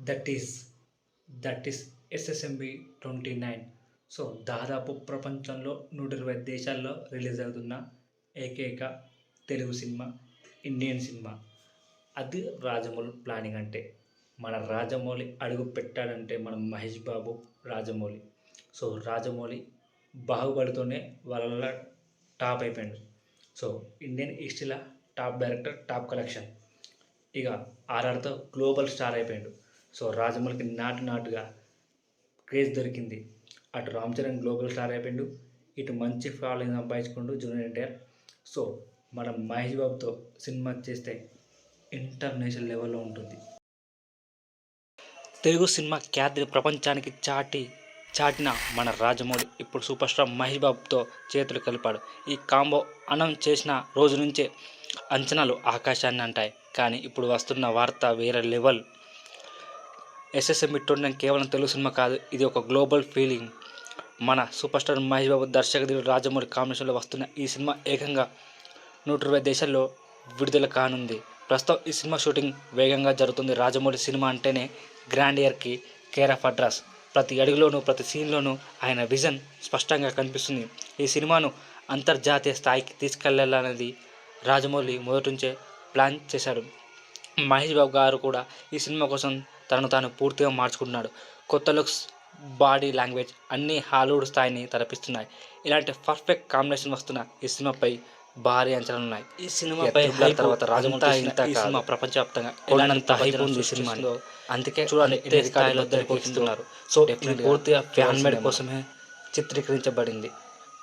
That is that is SSMB twenty nine. So దాదాపు ప్రపంచంలో నూట ఇరవై దేశాల్లో రిలీజ్ అవుతున్న ఏకైక తెలుగు సినిమా ఇండియన్ సినిమా. అది రాజమౌళి ప్లానింగ్ అంటే. మన రాజమౌళి అడుగు పెట్టాడంటే మన మహేష్ బాబు రాజమౌళి. సో రాజమౌళి బాహుబలితోనే వాళ్ళ టాప్ అయిపోయాడు. సో ఇండియన్ హిస్టరీలో టాప్ డైరెక్టర్ టాప్ కలెక్షన్. ఇక ఆర్ఆర్తో గ్లోబల్ స్టార్ అయిపోయాడు. సో రాజమౌళికి నాటు నాటుగా క్రేజ్ దొరికింది. అటు రామ్ చరణ్ గ్లోబల్ స్టార్ అయిపోయిండు. ఇటు మంచి ఫాలోయింగ్ సంపాదించుకుంటూ జూనియర్ ఎన్టీఆర్. సో మనం మహేష్ బాబుతో సినిమా చేస్తే ఇంటర్నేషనల్ లెవెల్లో ఉంటుంది. తెలుగు సినిమా ఖ్యాతిని ప్రపంచానికి చాటి చాటిన మన రాజమౌళి ఇప్పుడు సూపర్ స్టార్ మహేష్ బాబుతో చేతులు కలిపాడు. ఈ కాంబో అనం చేసిన రోజు నుంచే అంచనాలు ఆకాశాన్ని అంటాయి. కానీ ఇప్పుడు వస్తున్న వార్త వేరే లెవెల్. ఎస్ఎస్ఎం ఇట్టుండడం కేవలం తెలుగు సినిమా కాదు ఇది ఒక గ్లోబల్ ఫీలింగ్. మన సూపర్ స్టార్ మహేష్ బాబు దర్శకుడు రాజమౌళి కాంబినేషన్లో వస్తున్న ఈ సినిమా ఏకంగా నూట ఇరవై దేశాల్లో విడుదల కానుంది. ప్రస్తుతం ఈ సినిమా షూటింగ్ వేగంగా జరుగుతుంది. రాజమౌళి సినిమా అంటేనే గ్రాండ్ ఇయర్కి కేర్ ఆఫ్ అడ్రస్. ప్రతి అడుగులోనూ ప్రతి సీన్లోనూ ఆయన విజన్ స్పష్టంగా కనిపిస్తుంది. ఈ సినిమాను అంతర్జాతీయ స్థాయికి తీసుకెళ్ళాలనేది రాజమౌళి మొదటి నుంచే ప్లాన్ చేశాడు. మహేష్ బాబు గారు కూడా ఈ సినిమా కోసం తనను తాను పూర్తిగా మార్చుకుంటున్నాడు. కొత్త లుక్స్ బాడీ లాంగ్వేజ్ అన్ని హాలీవుడ్ స్థాయిని తలపిస్తున్నాయి ఇలాంటి పర్ఫెక్ట్ కాంబినేషన్ వస్తున్న ఈ సినిమాపై భారీ అంచనాలు ఉన్నాయి. ఈ సినిమాపై తర్వాత ఇంతా కాదు. సినిమా ప్రపంచవ్యాప్తంగా కొన్నంత ఉంది. సినిమాలో అందుకే స్థాయిలో దొరికిస్తున్నారు. సో పూర్తిగా ఫ్యాన్ మేడ్ కోసమే చిత్రీకరించబడింది.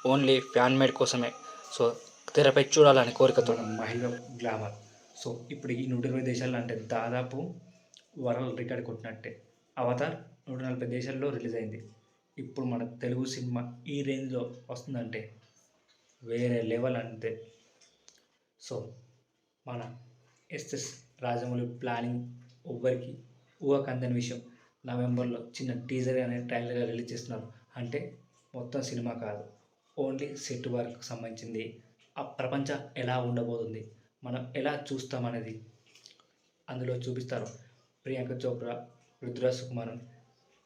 ఓన్లీ ఫ్యాన్ మేడ్ కోసమే. సో తెరపై చూడాలని కోరికతో మహిళ గ్లామర్. సో ఇప్పుడు ఈ నూట ఇరవై దేశాల్లో అంటే దాదాపు వరల్డ్ రికార్డ్ కొట్టినట్టే. అవతార్ నూట నలభై దేశాల్లో రిలీజ్ అయింది. ఇప్పుడు మన తెలుగు సినిమా ఈ రేంజ్లో వస్తుందంటే వేరే లెవెల్ అంతే. సో మన ఎస్ఎస్ రాజమౌళి ప్లానింగ్ ఎవ్వరికి ఊహకందని విషయం. నవంబర్లో చిన్న టీజర్ అనే ట్రైలర్గా రిలీజ్ చేస్తున్నారు. అంటే మొత్తం సినిమా కాదు. ఓన్లీ సెట్ వర్క్ సంబంధించింది. ఆ ప్రపంచం ఎలా ఉండబోతుంది? మనం ఎలా చూస్తామనేది అందులో చూపిస్తారు. ప్రియాంక చోప్రా రుద్రాజ్ కుమారన్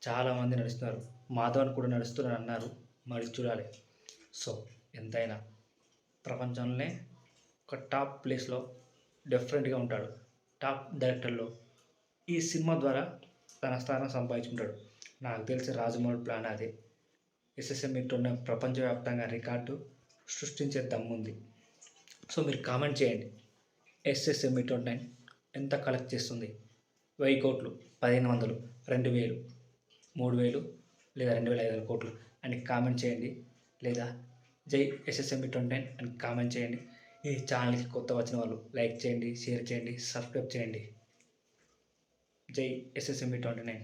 చాలామంది నడుస్తున్నారు. మాధవన్ కూడా నడుస్తున్నారు అన్నారు. మరి చూడాలి. సో ఎంతైనా ప్రపంచంలోనే ఒక టాప్ ప్లేస్లో డిఫరెంట్గా ఉంటాడు. టాప్ డైరెక్టర్లో ఈ సినిమా ద్వారా తన స్థానం సంపాదించుకుంటాడు. నాకు తెలిసి రాజమౌళి ప్లాన్ అదే. ఎస్ఎస్ఎంఈ టోర్నమెంట్ ప్రపంచవ్యాప్తంగా రికార్డు సృష్టించే దమ్ముంది. సో మీరు కామెంట్ చేయండి. ఎస్ఎస్ఎంఈ నైన్ ఎంత కలెక్ట్ చేస్తుంది? వెయ్యి కోట్లు పదిహేను వందలు రెండు వేలు మూడు వేలు లేదా రెండు వేల ఐదు వందల కోట్లు అని కామెంట్ చేయండి. లేదా జై ఎస్ఎస్ఎంబి ట్వంటీ నైన్ అని కామెంట్ చేయండి. ఈ ఛానల్కి కొత్త వచ్చిన వాళ్ళు లైక్ చేయండి షేర్ చేయండి సబ్స్క్రైబ్ చేయండి. జై ఎస్ఎస్ఎంబి ట్వంటీ నైన్.